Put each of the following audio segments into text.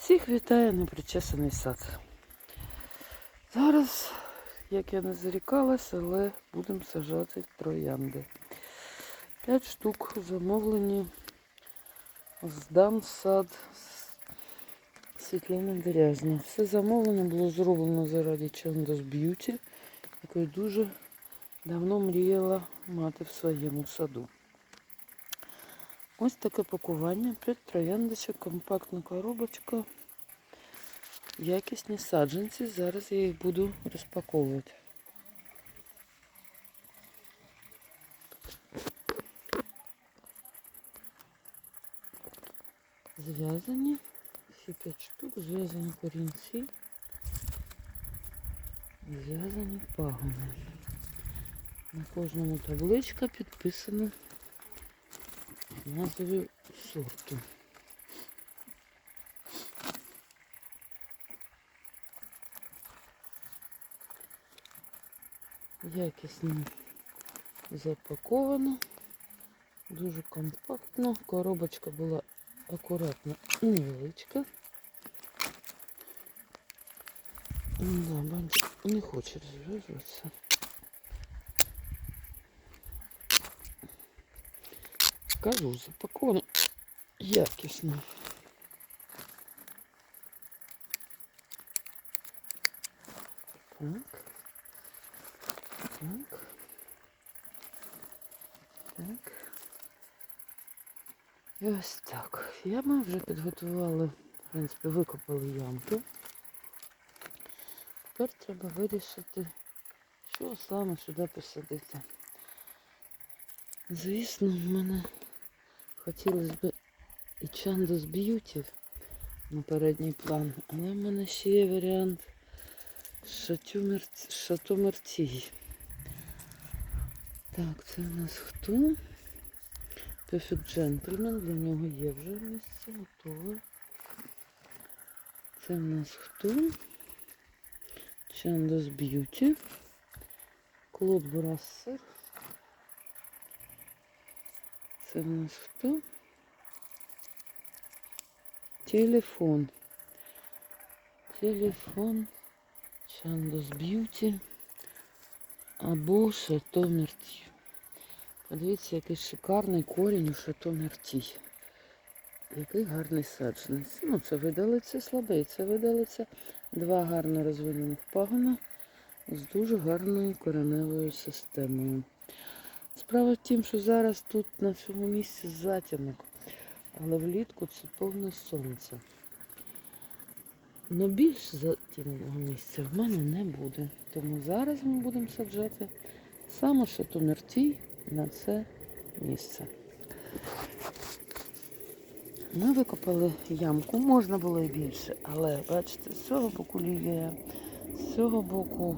Всіх вітає непричесаний сад. Зараз, як я не зарікалась, але будемо сажати троянди. П'ять штук замовлені здам сад Світлини Дерязні. Все замовлено було зроблено заради Chandos Beauty, якою дуже давно мріяла мати в своєму саду. Ось таке пакування, 5 трояндочок, компактна коробочка, якісні саджанці. Зараз я їх буду розпаковувати. Зв'язані, всі 5 штук, зв'язані корінці, зв'язані пагони. На кожному табличка підписана назвою сорту. Якісно запаковано, дуже компактно. Коробочка була акуратно невеличка. Да, бачу, не хоче розв'язуватися. Кажу, запаковано якісно. Так. Так. Так. І ось так. Ями вже підготували, в принципі, викопали ямки. Тепер треба вирішити, що саме сюди посадити. Звісно, в мене хотілося б і Чандос Б'юті на передній план, але в мене ще є варіант Шато Мартій. Так, це у нас хто? Perfect Gentleman, для нього є вже місце, готове. Це в нас хто? Чандос Б'юті. Клод Брассер. Це в нас хто? Телефон. Телефон. Чандос Б'юті. Або Шато Мерті. Подивіться, який шикарний корінь у Шато Мерті. Який гарний саджанець. Ну, це видалиться слабий. Це видалиться два гарно розвинених пагона з дуже гарною кореневою системою. Справа в тім, що зараз тут на цьому місці затінок, але влітку це повне сонце. Но більш затінного місця в мене не буде. Тому зараз ми будемо саджати саме шатомертій на це місце. Ми викопали ямку, можна було і більше, але бачите, з цього боку лілія, з цього боку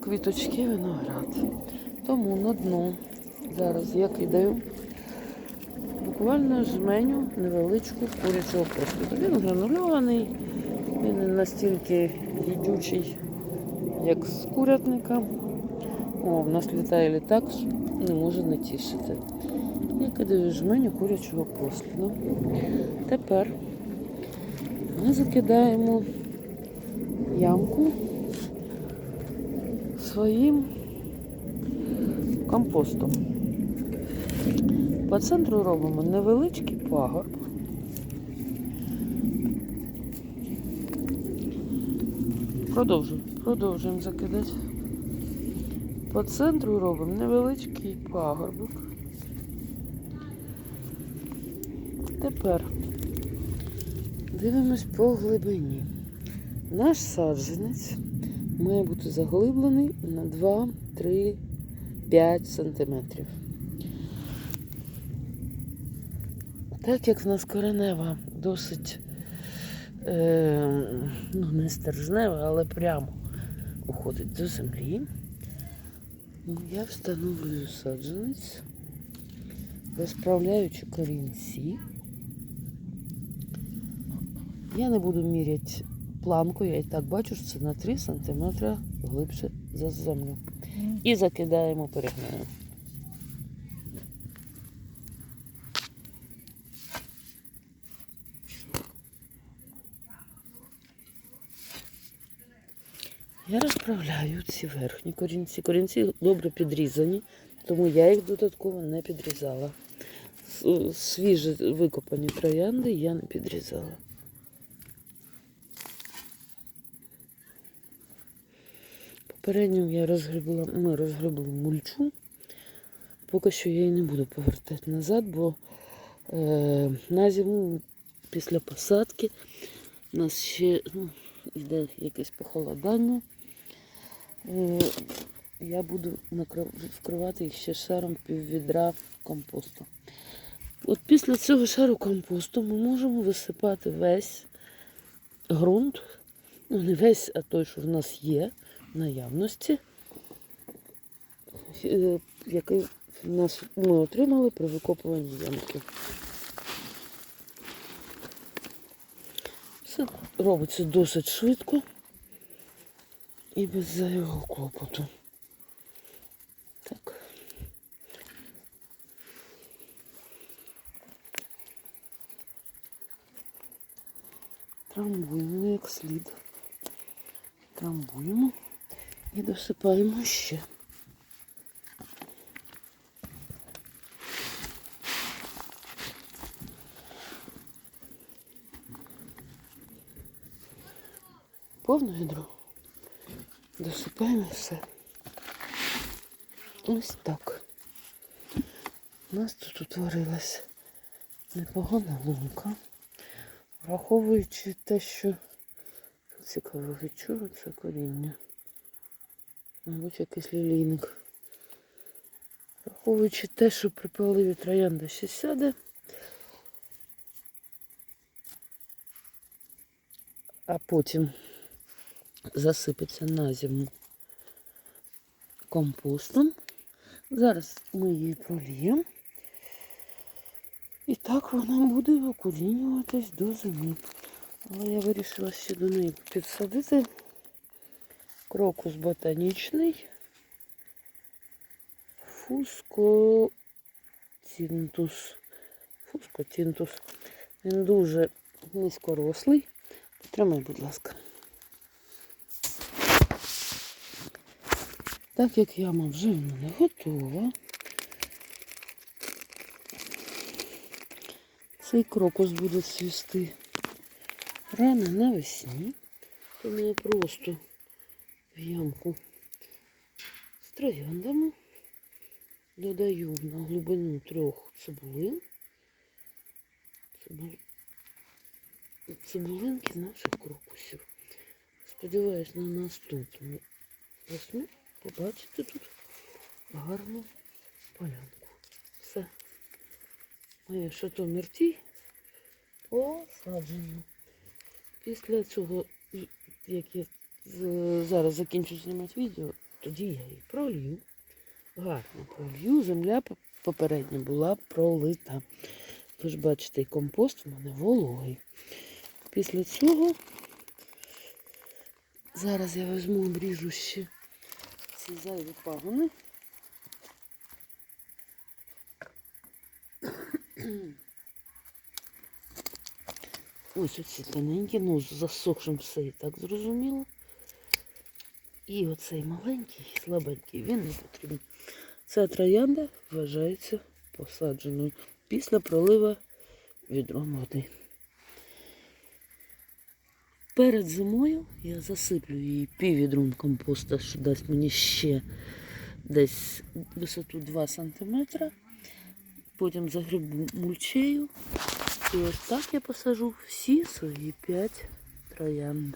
квіточки виноград. Тому на дно зараз я кидаю буквально жменю невеличку курячого простуду. Він гранульований, він не настільки їдючий, як з курятника. О, в нас літає літак, не може не тішити. Я кидаю жменю курячого посліду. Тепер ми закидаємо ямку своїм компостом. По центру робимо невеличкий пагорб. Продовжуємо, продовжуємо закидати. По центру робимо невеличкий пагорбок. Тепер дивимось по глибині. Наш саджанець має бути заглиблений на 2, 3, 5 сантиметрів. Так як в нас коренева досить е, ну, не стержнева, але прямо уходить до землі, ну, я встановлюю саджанець, розправляючи корінці. Я не буду міряти планку, я і так бачу, що це на 3 см глибше за землю і закидаємо перегною. Я розправляю ці верхні корінці. Корінці добре підрізані, тому я їх додатково не підрізала. Свіжі викопані троянди я не підрізала. Попередньо я розгребла, ми розгребли мульчу. Поки що я її не буду повертати назад, бо е, на зиму після посадки у нас ще ну, йде якесь похолодання. Е, я буду вкривати їх ще шаром піввідра компосту. От після цього шару компосту ми можемо висипати весь ґрунт, ну не весь, а той, що в нас є наявності, е, який нас ми отримали при викопуванні ямки. Все робиться досить швидко і без зайвого клопоту. Так. Трамбуємо як слід. Трамбуємо і досипаємо ще. Повне відро. Досипаємо все. Ось так. У нас тут утворилась непогана лунка. Враховуючи те, що цікаво, від це коріння. Мабуть, якийсь лілійник. Враховуючи те, що припаливі троянда ще сяде. А потім засипеться на зиму компостом. Зараз ми її проліємо. І так вона буде окорінюватись до зими. Але я вирішила ще до неї підсадити крокус ботанічний, фускотінтус. Фускотінтус. Він дуже низькорослий. Потримай, будь ласка. Так як яма вже в мене готова. Цей крокус буде цвісти рано навесні. Тому я просто в ямку з трояндами додаю на глибину трьох цибулин. Цибу- Цибулинки наших крокусів. Сподіваюсь, на наступну весну побачите тут гарну полянку. Все. Моє шато мертій посаджено. Після цього, як я зараз закінчу знімати відео, тоді я її пролью. Гарно пролью. Земля по- попередня була пролита. Ви ж бачите, компост в мене вологий. Після цього зараз я візьму обріжу ще ці зайві пагони. Ось оці тоненькі, ну з засохшим все і так зрозуміло. І оцей маленький, слабенький, він не потрібен. Ця троянда вважається посадженою після пролива відром води. Перед зимою я засиплю її піввідром компоста, що дасть мені ще десь висоту 2 см. Потім загребу мульчею. І ось так я посажу всі свої 5 троянд.